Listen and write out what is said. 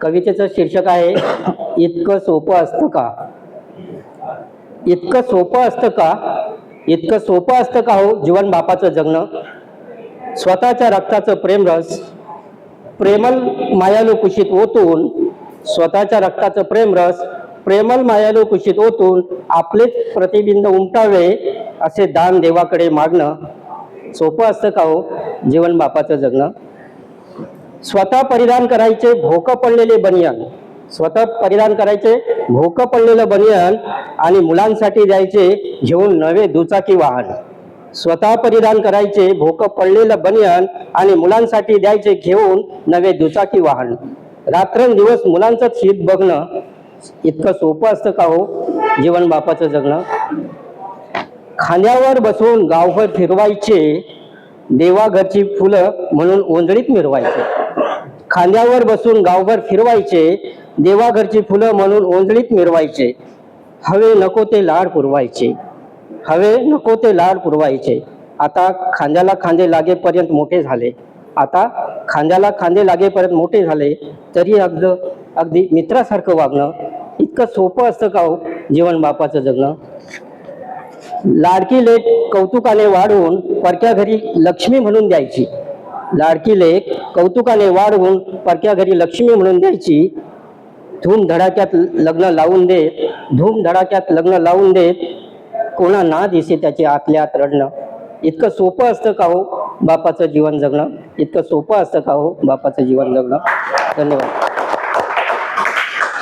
कवितेचं शीर्षक आहे इतकं सोपं असतं का? इतकं सोपं असतं का? इतकं सोपं असतं का हो जीवन बापाचं जगणं? स्वतःच्या रक्ताचं प्रेमरस प्रेमल मायालू कुशीत ओतून स्वतःच्या रक्ताचं प्रेमरस प्रेमल मायालू कुशीत ओतून आपलेच प्रतिबिंब उमटावे असे दान देवाकडे मागणं सोपं असतं का हो जीवन बापाचं जगणं? स्वतः परिधान करायचे भोकं पडलेले बनियान. स्वतः परिधान करायचे भोकं पडलेलं बनियान आणि मुलांसाठी द्यायचे घेऊन नवे दुचाकी वाहन. स्वतः परिधान करायचे भोकं पडलेलं बनियान आणि मुलांसाठी द्यायचे घेऊन नवे दुचाकी वाहन. रात्रंदिवस मुलांचंच हित बघणं इतकं सोपं असतं का हो? जीवन बापाचं जगणं? खांद्यावर बसवून गावभर फिरवायचे देवाघरची फुलं म्हणून ओंजळीत मिरवायचे. खांद्यावर बसून गावभर फिरवायचे देवाघरची फुलं म्हणून ओंजळीत मिरवायचे. हवे नको ते लाड पुरवायचे. हवे नको ते लाड पुरवायचे. आता खांद्याला खांदे लागेपर्यंत मोठे झाले. आता खांद्याला खांदे लागेपर्यंत मोठे झाले तरी अगद अगदी मित्रासारखं वागणं इतकं सोपं असतं का हो जीवन बापाचं जगणं? लाडकी लेट कौतुकाने वाढवून परक्या घरी लक्ष्मी म्हणून द्यायची. लाडकी लेख कौतुकाने वाढवून परक्या घरी लक्ष्मी म्हणून द्यायची. धूम धडाक्यात लग्न लावून देत धूम धडाक्यात लग्न लावून देत कोणा ना दिसे त्याचे आतल्या आत रडणं. इतकं सोपं असतं का हो बापाचं जीवन जगणं? इतकं सोपं असतं का हो बापाचं जीवन जगणं? धन्यवाद.